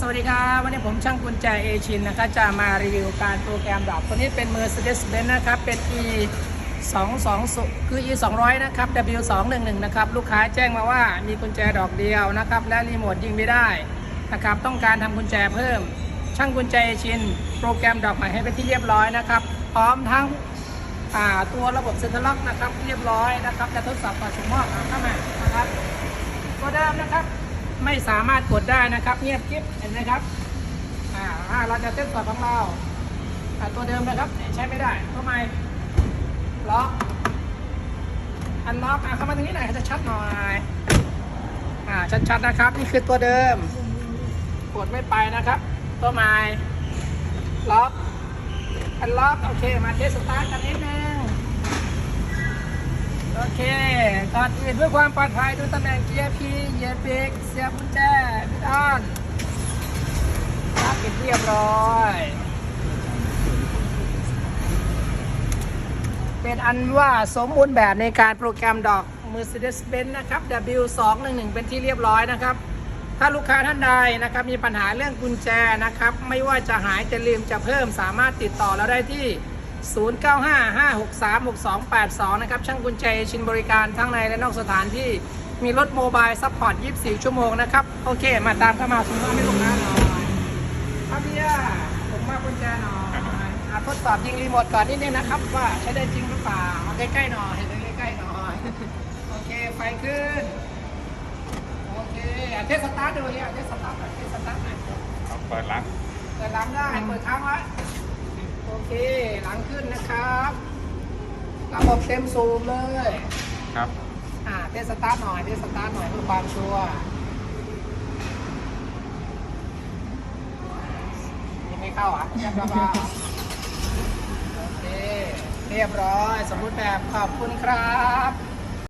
สวัสดีครับวันนี้ผมช่างกุญแจเอชินนะครับจะมารีวิวการโปรแกรมดอกตัวนี้เป็น Mercedes-Benz นะครับ เป็น E 2 2คือ E 200นะครับ W 2 1 1นะครับ ลูกค้าแจ้งมาว่ามีกุญแจดอกเดียวนะครับ และรีโมทยิงไม่ได้นะครับ ต้องการทำกุญแจเพิ่ม ช่างกุญแจเอชิน โปรแกรมดอกใหม่ให้เป็นที่เรียบร้อยนะครับ พร้อมทั้งตัวระบบเซ็นทรัลล็อกนะครับ เรียบร้อยนะครับจะทดสอบก่อนส่งมอบเข้ามานะครับตัวเดิมนะครับ ไม่สามารถกดได้นะครับ เงียบกิ๊บเห็นไหมครับอ่าเราจะเต้นสดของเราตัวเดิมนะครับใช้ไม่ได้ทำไมล็อกอันล็อกอะเข้ามาตรงนี้หน่อยให้ชัดหน่อยอ่าชัดๆนะครับ นี่คือตัวเดิม กดไม่ไปนะครับ ตัวใหม่ล็อกอันล็อกโอเคมาเทสสตาร์ทกันนิดนึง ก่อนอื่นเพื่อความปลอดภัยดูตำแหน่งเกียร์พีเหยียบเบรกเสียบกุญแจพิดอนรับปิดเรียบร้อย เป็นอันว่าสมบูรณ์แบบในการโปรแกรมดอก Mercedes-Benz นะครับ W211 เป็นที่เรียบร้อยนะครับ ถ้าลูกค้าท่านใดนะครับ มีปัญหาเรื่องกุญแจนะครับ ไม่ว่าจะหายจะลืมจะเพิ่มสามารถติดต่อเราได้ที่ 0955636282 นะครับ ช่างกุญแจชินบริการทั้งในและนอกสถานที่มีรถโมบายซัพพอร์ต 24 ชั่วโมงนะครับ โอเค มาตามเข้ามาคุณพ่อไม่ลูกค้าหน่อยครับพี่ย่าผมมากุญแจหน่อยอะทดสอบยิงรีโมทก่อนนิดนึงนะครับ ว่าใช้ได้จริงหรือเปล่ามาใกล้ๆหน่อยเห็นใกล้ๆหน่อยโอเคไฟขึ้นโอเคอะเทสสตาร์ทดูเนี่ยเทสสตาร์ทหน่อยเทสสตาร์ทหน่อยเอาเปิดร้านเปิดหลังได้เปิดค้างไว้โอ เค หลังขึ้นนะครับระบบเต็มซูมเลย ครับ อ่าเทสสตาร์ทหน่อยเทสสตาร์ทหน่อยเพื่อความชัวร์ยังไม่เข้าอะยังเบาๆโอเค เรียบร้อย สมบูรณ์แบบขอบคุณครับ